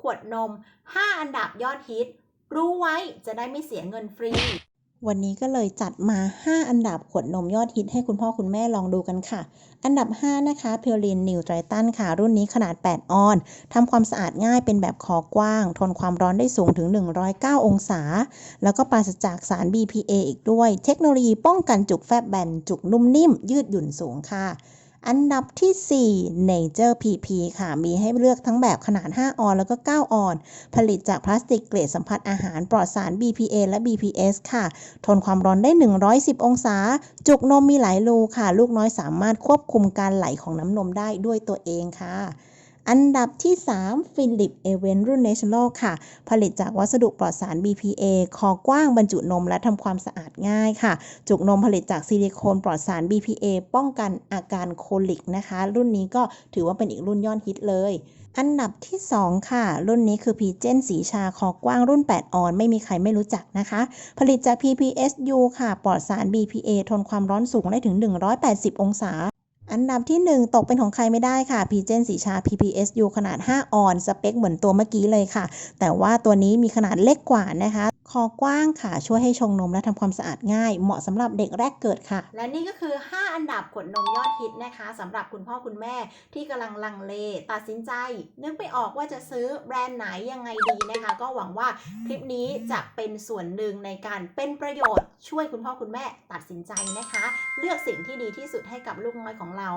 ขวดนม 5 อันดับยอดฮิต รู้ไว้จะได้ไม่เสียเงินฟรี วันนี้ก็เลยจัดมา 5 อันดับขวดนมยอดฮิตให้คุณพ่อคุณแม่ลองดูกันค่ะ อันดับ 5 นะคะเพียวลินนิวไตรตันค่ะ รุ่นนี้ขนาด 8 ออนทำความสะอาดง่ายเป็นแบบคอกว้าง ทนความร้อนได้สูงถึง 109 องศา แล้วก็ปราศจากสาร BPA อีกด้วย เทคโนโลยีป้องกันจุกแฟบแบน จุกนุ่มนิ่ม ยืดหยุ่นสูงค่ะ อันดับที่ 4 Nature PP ค่ะ มีให้เลือกทั้งแบบขนาด 5 ออนแล้วก็ 9 ออน ผลิตจากพลาสติกเกรดสัมผัสอาหารปลอดสาร BPA และ BPS ค่ะ ทนความร้อนได้ 110 องศา จุกนมมีหลายรูค่ะ ลูกน้อยสามารถควบคุมการไหลของน้ำนมได้ด้วยตัวเองค่ะ อันดับที่3 Philip e v e n รุ่น National ค่ะ ผลิตจากวัสดุปลอดสาร BPA คอกว้างบรรจุนมและทำความสะอาดง่ายค่ะ จุกนมผลิตจากซิลิโคนปลอดสาร BPA ป้องกันอาการโคลิกนะคะ รุ่นนี้ก็ถือว่าเป็นอีกรุ่นยอดฮิตเลยอันดับที่ 2 ค่ะ รุ่นนี้คือ p g e n สีชาคอกว้างรุ่น 8 ออน ไม่มีใครไม่รู้จักนะคะ ผลิตจาก PPSU ค่ะ ปลอดสาร BPA ทนความร้อนสูงได้ถึง 180 องศา อันดับที่ 1 ตกเป็นของใครไม่ได้ค่ะ p ีเจนสีชา PPSU ขนาด 5 ออน สเปคเหมือนตัวเมื่อกี้เลยค่ะ แต่ว่าตัวนี้มีขนาดเล็กกว่านะคะ คอกว้างค่ะ ช่วยให้ชงนมและทำความสะอาดง่าย เหมาะสำหรับเด็กแรกเกิดค่ะ และนี่ก็คือ 5 อันดับขวดนมยอดฮิตนะคะสำหรับคุณพ่อคุณแม่ที่กำลังลังเล ตัดสินใจ นึกไม่ออกว่าจะซื้อแบรนด์ไหนยังไงดีนะคะ ก็หวังว่าคลิปนี้จะเป็นส่วนหนึ่งในการเป็นประโยชน์ ช่วยคุณพ่อคุณแม่ตัดสินใจนะคะ เลือกสิ่งที่ดีที่สุดให้กับลูกน้อยของเรา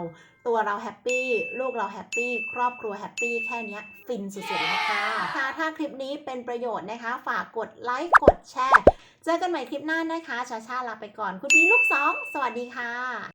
ตัวเราแฮปปี้ลูกเราแฮปปี้ครอบครัวแฮปปี้แค่นี้ฟินสุดๆแล้วค่ะค่ะถ้าคลิปนี้เป็นประโยชน์นะคะ ฝากกดไลค์กดแชร์ เจอกันใหม่คลิปหน้านะคะชาชาลาไปก่อน คุณพี่ลูกสองสวัสดีค่ะ